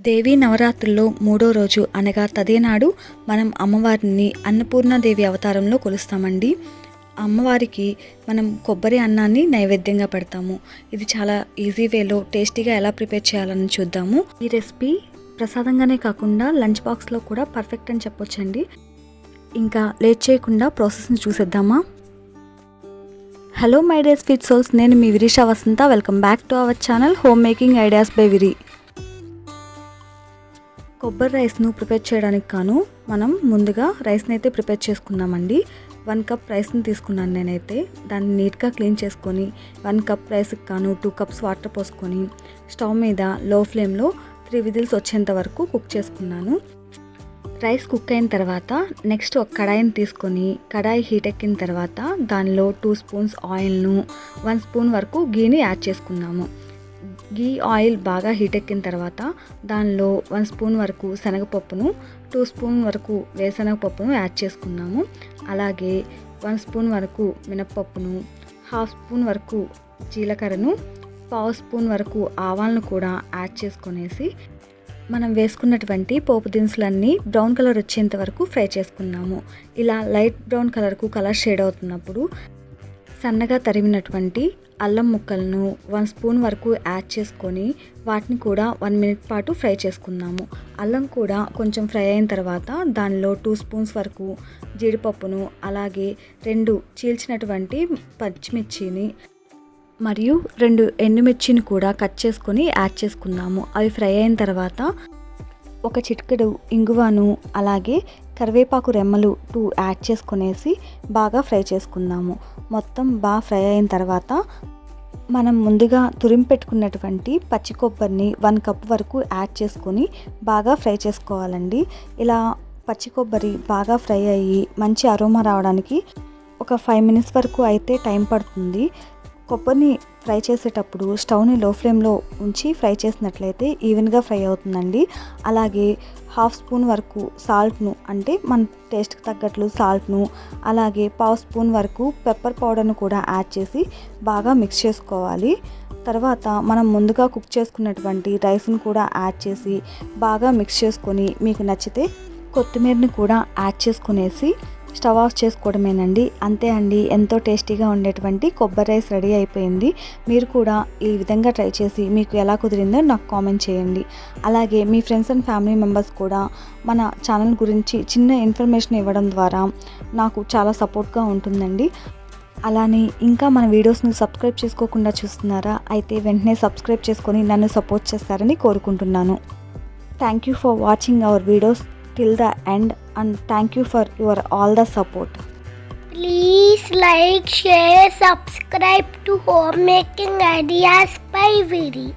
దేవీ నవరాత్రుల్లో మూడో రోజు అనగా తదేనాడు మనం అమ్మవారిని అన్నపూర్ణాదేవి అవతారంలో కొలుస్తామండి. అమ్మవారికి మనం కొబ్బరి అన్నాన్ని నైవేద్యంగా పెడతాము. ఇది చాలా ఈజీ వేలో టేస్టీగా ఎలా ప్రిపేర్ చేయాలని చూద్దాము. ఈ రెసిపీ ప్రసాదంగానే కాకుండా లంచ్ బాక్స్లో కూడా పర్ఫెక్ట్ అని చెప్పొచ్చండి. ఇంకా లేట్ చేయకుండా ప్రాసెస్ని చూసేద్దామా? Hello my dears fit souls నేను మీ Virisha Vasantha. Welcome back to our channel home making ideas by Viri. కొబ్బరి రైస్ను ప్రిపేర్ చేయడానికి కాను మనం ముందుగా రైస్ని అయితే ప్రిపేర్ చేసుకున్నామండి. వన్ కప్ రైస్ని తీసుకున్నాను నేనైతే. దాన్ని నీట్గా క్లీన్ చేసుకొని వన్ కప్ రైస్కి కాను టూ కప్స్ వాటర్ పోసుకొని స్టవ్ మీద లో ఫ్లేమ్లో త్రీ విజిల్స్ వచ్చేంత వరకు కుక్ చేసుకున్నాను. రైస్ కుక్ అయిన తర్వాత నెక్స్ట్ ఒక కడాయిని తీసుకొని కడాయి హీట్ ఎక్కిన తర్వాత దానిలో టూ స్పూన్స్ ఆయిల్ను వన్ స్పూన్ వరకు గీని యాడ్ చేసుకున్నాము. గీ ఆయిల్ బాగా హీట్ ఎక్కిన తర్వాత దానిలో వన్ స్పూన్ వరకు శనగపప్పును టూ స్పూన్ వరకు వేరుశనగపప్పును యాడ్ చేసుకున్నాము. అలాగే వన్ స్పూన్ వరకు మినప్పప్పును హాఫ్ స్పూన్ వరకు జీలకర్రను పావు స్పూన్ వరకు ఆవాలను కూడా యాడ్ చేసుకునేసి మనం వేసుకున్నటువంటి పోపు దినుసులన్నీ బ్రౌన్ కలర్ వచ్చేంత వరకు ఫ్రై చేసుకున్నాము. ఇలా లైట్ బ్రౌన్ కలర్కు కలర్ షేడ్ అవుతున్నప్పుడు సన్నగా తరిమినటువంటి అల్లం ముక్కలను వన్ స్పూన్ వరకు యాడ్ చేసుకొని వాటిని కూడా వన్ మినిట్ పాటు ఫ్రై చేసుకుందాము. అల్లం కూడా కొంచెం ఫ్రై అయిన తర్వాత దానిలో టూ స్పూన్స్ వరకు జీడిపప్పును అలాగే రెండు చీల్చినటువంటి పచ్చిమిర్చిని మరియు రెండు ఎండుమిర్చిని కూడా కట్ చేసుకొని యాడ్ చేసుకుందాము. అవి ఫ్రై అయిన తర్వాత ఒక చిటికెడు ఇంగువను అలాగే కరివేపాకు రెమ్మలు టూ యాడ్ చేసుకునేసి బాగా ఫ్రై చేసుకుందాము. మొత్తం బాగా ఫ్రై అయిన తర్వాత మనం ముందుగా తురిమి పెట్టుకున్నటువంటి పచ్చి కొబ్బరిని వన్ కప్ వరకు యాడ్ చేసుకొని బాగా ఫ్రై చేసుకోవాలండి. ఇలా పచ్చి కొబ్బరి బాగా ఫ్రై అయ్యి మంచి అరోమా రావడానికి ఒక ఫైవ్ మినిట్స్ వరకు అయితే టైం పడుతుంది. కొబ్బరిని ఫ్రై చేసేటప్పుడు స్టవ్ని లో ఫ్లేమ్లో ఉంచి ఫ్రై చేసినట్లయితే ఈవెన్గా ఫ్రై అవుతుందండి. అలాగే హాఫ్ స్పూన్ వరకు సాల్ట్ను అంటే మన టేస్ట్కి తగ్గట్లు సాల్ట్ను అలాగే పావు స్పూన్ వరకు పెప్పర్ పౌడర్ను కూడా యాడ్ చేసి బాగా మిక్స్ చేసుకోవాలి. తర్వాత మనం ముందుగా కుక్ చేసుకున్నటువంటి రైస్ను కూడా యాడ్ చేసి బాగా మిక్స్ చేసుకొని మీకు నచ్చితే కొత్తిమీరని కూడా యాడ్ చేసుకునేసి స్టవ్ ఆఫ్ చేసుకోవడమేనండి. అంతే అండి ఎంతో టేస్టీగా ఉండేటువంటి కొబ్బరి రైస్ రెడీ అయిపోయింది. మీరు కూడా ఈ విధంగా ట్రై చేసి మీకు ఎలా కుదిరిందో నాకు కామెంట్ చేయండి. అలాగే మీ ఫ్రెండ్స్ అండ్ ఫ్యామిలీ మెంబర్స్ కూడా మన ఛానల్ గురించి చిన్న ఇన్ఫర్మేషన్ ఇవ్వడం ద్వారా నాకు చాలా సపోర్ట్గా ఉంటుందండి. అలానే ఇంకా మన వీడియోస్ను సబ్స్క్రైబ్ చేసుకోకుండా చూస్తున్నారా? అయితే వెంటనే సబ్స్క్రైబ్ చేసుకొని నన్ను సపోర్ట్ చేస్తారని కోరుకుంటున్నాను. Thank you for watching our videos. Till the end and thank you for your all the support Please like, share, subscribe to Homemaking Ideas by Viri.